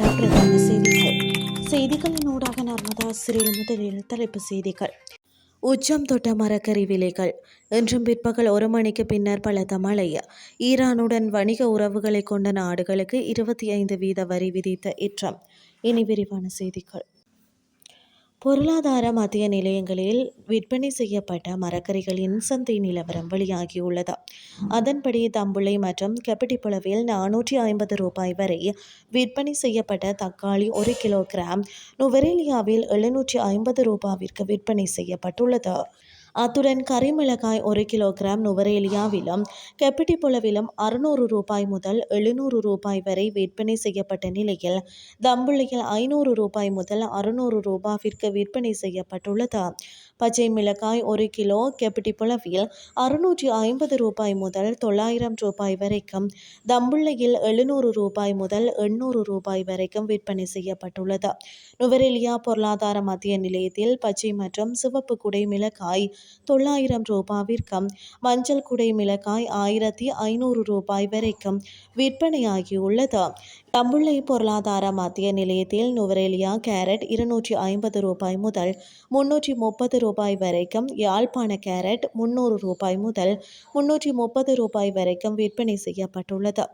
காலை பிரதான செய்திகள். செய்திகளின் ஊடாக நர்மதா சிறில் முதலில் தலைப்பு செய்திகள். உச்சம் தொட்ட மரக்கறி விலைகள். இன்றும் பிற்பகல் ஒரு மணிக்கு பின்னர் பலத்த மழை. ஈரானுடன் வணிக உறவுகளை கொண்ட நாடுகளுக்கு இருபத்தி ஐந்து வீத வரி விதித்த இற்றம். இனி விரிவான செய்திகள். பொருளாதார மத்திய நிலையங்களில் விற்பனை செய்யப்பட்ட மரக்கறிகளின் சந்தை நிலவரம் வெளியாகியுள்ளது. அதன்படி தம்புளை மற்றும் கெப்பட்டிப்புளவில் நானூற்றி ஐம்பது ரூபாய் வரை விற்பனை செய்யப்பட்ட தக்காளி ஒரு கிலோகிராம் நுவரேலியாவில் எழுநூற்றி ஐம்பது ரூபாவிற்கு விற்பனை செய்யப்பட்டுள்ளது. அத்துடன் கரிமிளகாய் ஒரு கிலோகிராம் நுவரேலியாவிலும் கெப்பிட்டிப்புலவிலும் அறுநூறு ரூபாய் முதல் எழுநூறு ரூபாய் வரை விற்பனை செய்யப்பட்ட நிலையில் தம்புள்ளியில் ஐநூறு ரூபாய் முதல் அறுநூறு ரூபாவிற்கு விற்பனை செய்யப்பட்டுள்ளது. பச்சை மிளகாய் ஒரு கிலோ கெப்பிட்டிப்புலவில் அறுநூற்றி ஐம்பது ரூபாய் முதல் தொள்ளாயிரம் ரூபாய் வரைக்கும். தம்புள்ளையில் எழுநூறு ரூபாய் முதல் எண்ணூறு ரூபாய் வரைக்கும் விற்பனை செய்யப்பட்டுள்ளது. நுவரெலியா பொருளாதார மத்திய நிலையத்தில் பச்சை மற்றும் சிவப்பு குடை மிளகாய் தொள்ளாயிரம் ரூபாவிற்கும் மஞ்சள் குடை மிளகாய் ஆயிரத்தி ஐநூறு ரூபாய் வரைக்கும் விற்பனையாகியுள்ளது. தம்புள்ளை பொருளாதார மத்திய நிலையத்தில் நுவரெலியா கேரட் இருநூற்றி ஐம்பது ரூபாய் முதல் முன்னூற்றி முப்பது ரூபாய் வரைக்கும் யாழ்ப்பாண கேரட் முன்னூறு ரூபாய் முதல் முன்னூற்றி முப்பது ரூபாய் வரைக்கும் விற்பனை செய்யப்பட்டுள்ளது.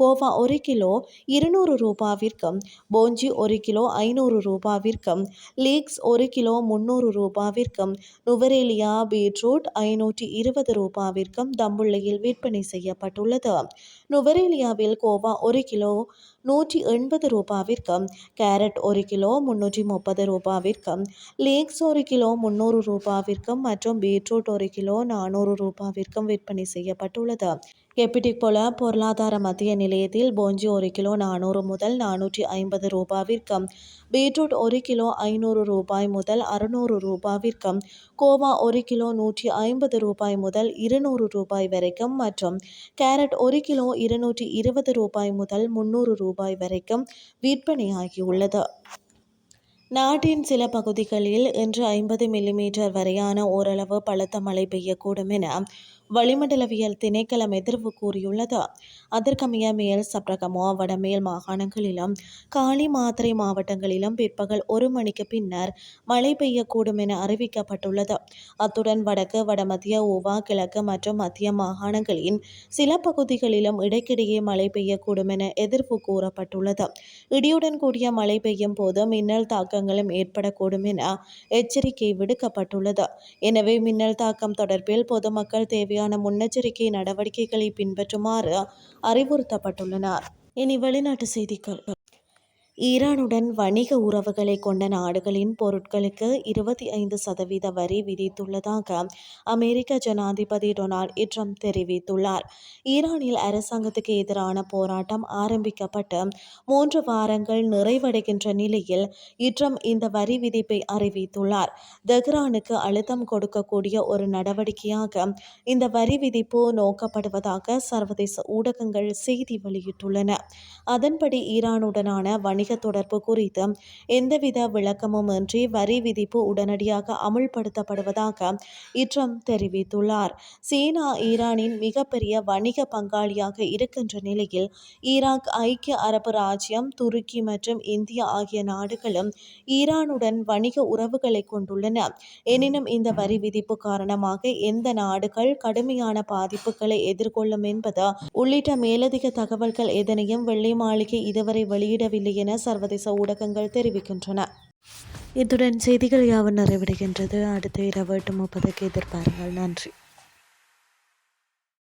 கோவா ஒரு கிலோ இருநூறு ரூபாவிற்கும் போஞ்சி ஒரு கிலோ ஐநூறு ரூபாவிற்கும் லீக்ஸ் ஒரு கிலோ முன்னூறு ரூபாவிற்கும் நுவரேலியா பீட்ரூட் ஐநூற்றி இருபது ரூபாவிற்கும் தம்புள்ளையில் விற்பனை செய்யப்பட்டுள்ளது. நுவரேலியாவில் கோவா ஒரு கிலோ நூற்றி எண்பது ரூபாவிற்கும் கேரட் ஒரு கிலோ முன்னூற்றி முப்பது ரூபாவிற்கும் லீக்ஸ் ஒரு கிலோ முந்நூறு ரூபாவிற்கும் மற்றும் பீட்ரூட் ஒரு கிலோ நானூறு ரூபாவிற்கும் விற்பனை செய்யப்பட்டுள்ளது. எப்பிடிக் போல பொருளாதார மத்திய நிலையத்தில் போஞ்சி ஒரு கிலோ நானூறு முதல் நானூற்றி ஐம்பது ரூபாவிற்கும் பீட்ரூட் ஒரு கிலோ ஐநூறு ரூபாய் முதல் அறுநூறு ரூபாவிற்கும் கோவா ஒரு கிலோ நூற்றி ஐம்பது ரூபாய் முதல் இருநூறு ரூபாய் வரைக்கும் மற்றும் கேரட் ஒரு கிலோ இருநூற்றி இருபது ரூபாய் முதல் முன்னூறு ரூபாய் வரைக்கும் விற்பனையாகியுள்ளது. நாட்டின் சில பகுதிகளில் இன்று ஐம்பது மில்லிமீட்டர் வரையான ஓரளவு பலத்த மழை பெய்யக்கூடும் என வளிமண்டலவியல் திணைக்களம் எதிர்வு கூறியுள்ளது. அதற்கமைய மேல் சப்ரகமோ வடமேல் மாகாணங்களிலும் காலி மாத்திரை மாவட்டங்களிலும் பிற்பகல் ஒரு மணிக்கு பின்னர் மழை பெய்யக்கூடும் என அறிவிக்கப்பட்டுள்ளது. அத்துடன் வடக்கு வடமத்திய ஊவா கிழக்கு மற்றும் மத்திய மாகாணங்களின் சில பகுதிகளிலும் இடைக்கிடையே மழை பெய்யக்கூடும் என எதிர்ப்பு கூறப்பட்டுள்ளது. இடியுடன் கூடிய மழை பெய்யும் போது மின்னல் தாக்கங்களும் ஏற்படக்கூடும் என எச்சரிக்கை விடுக்கப்பட்டுள்ளது. எனவே மின்னல் தாக்கம் தொடர்பில் பொதுமக்கள் தேவை தேவையான முன்னெச்சரிக்கை நடவடிக்கைகளை பின்பற்றுமாறு அறிவுறுத்தப்பட்டுள்ளனர். இனி வெளிநாட்டு செய்திகள். ஈரானுடன் வணிக உறவுகளை கொண்ட நாடுகளின் பொருட்களுக்கு இருபத்தி ஐந்து சதவீத வரி விதித்துள்ளதாக அமெரிக்க ஜனாதிபதி டொனால்ட் ட்ரம்ப் தெரிவித்துள்ளார். ஈரானில் அரசாங்கத்துக்கு எதிரான போராட்டம் ஆரம்பிக்கப்பட்டு மூன்று வாரங்கள் நிறைவடைகின்ற நிலையில் இட்ரம் இந்த வரி விதிப்பை அறிவித்துள்ளார். தெஹ்ரானுக்கு அழுத்தம் கொடுக்கக்கூடிய ஒரு நடவடிக்கையாக இந்த வரி விதிப்பு நோக்கப்படுவதாக சர்வதேச ஊடகங்கள் செய்தி வெளியிட்டுள்ளன. அதன்படி ஈரானுடனான வணிக வணிக தொடர்பு குறித்து எந்தவித விளக்கமும் இன்றி வரி விதிப்பு உடனடியாக அமுல்படுத்தப்படுவதாக இட்ரம் தெரிவித்துள்ளார். சீனா ஈரானின் மிகப்பெரிய வணிக பங்காளியாக இருக்கின்ற நிலையில் ஈராக் ஐக்கிய அரபு ராஜ்யம் துருக்கி மற்றும் இந்தியா ஆகிய நாடுகளும் ஈரானுடன் வணிக உறவுகளை கொண்டுள்ளன. எனினும் இந்த வரி விதிப்பு காரணமாக எந்த நாடுகள் கடுமையான பாதிப்புகளை எதிர்கொள்ளும் என்பது உள்ளிட்ட மேலதிக தகவல்கள் எதனையும் வெள்ளை மாளிகை இதுவரை வெளியிடவில்லை என என சர்வதேச ஊடகங்கள் தெரிவிக்கின்றன. இத்துடன் செய்திகள் யாவும் நிறைவடைகின்றது. அடுத்த இரவு எட்டு முப்பதுக்கு எதிர்பாருங்கள். நன்றி.